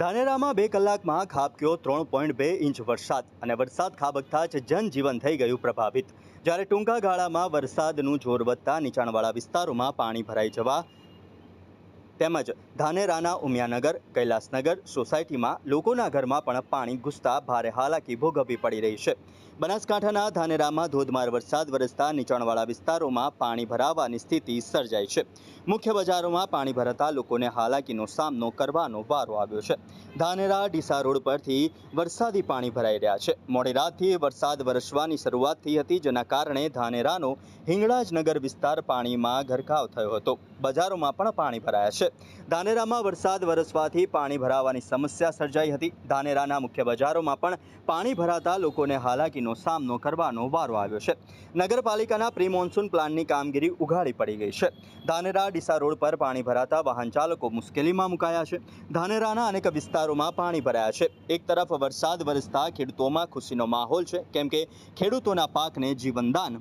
ધાનેરામાં બે કલાકમાં ખાબક્યો ત્રણ પોઈન્ટ બે ઇંચ વરસાદ અને વરસાદ ખાબકતા જ જનજીવન થઈ ગયું પ્રભાવિત. જ્યારે ટૂંકા ગાળામાં વરસાદનું જોર વધતા નીચાણવાળા વિસ્તારોમાં પાણી ભરાઈ જવા તેમજ ધાનેરાના ઉમિયાનગર, કૈલાસનગર સોસાયટીમાં લોકોના ઘરમાં પણ પાણી ઘૂસતા ભારે હાલાકી ભોગવવી પડી રહી છે. બનાસકાંઠાના ધાનેરામાં ધોધમાર વરસાદ વરસતા નીચાણવાળા વિસ્તારોમાં પાણી ભરાવાની સ્થિતિ સર્જાઈ છે. મુખ્ય બજારોમાં પાણી ભરાતા લોકોને હાલાકીનો સામનો કરવાનો વારો આવ્યો છે. ધાનેરા, ડીસા રોડ પરથી વરસાદી પાણી ભરાઈ રહ્યા છે. મોડી રાતથી વરસાદ વરસવાની શરૂઆત થઈ હતી, જેના કારણે ધાનેરાનો હિંગળાજનગર વિસ્તાર પાણીમાં ગરકાવ થયો હતો. બજારોમાં પણ પાણી ભરાયા છે. ધાનેરામાં વરસાદ વરસવાથી પાણી ભરાવાની સમસ્યા સર્જાઈ હતી. ધાનેરાના મુખ્ય બજારોમાં પણ પાણી ભરાતા લોકોને હાલાકીનો સામનો કરવાનો વારો આવ્યો છે. નગરપાલિકાના પ્રી મોન્સૂન પ્લાનની કામગીરી ઉઘાડી પડી ગઈ છે. ધાનેરા, ડીસા રોડ પર પાણી ભરાતા વાહન ચાલકો મુશ્કેલીમાં મુકાયા છે. ધાનેરાના અનેક વિસ્તારોમાં પાણી ભરાયા છે. એક તરફ વરસાદ વરસતા ખેડૂતોમાં ખુશીનો માહોલ છે. કેમ કે ખેડૂતોના પાકને જીવનદાન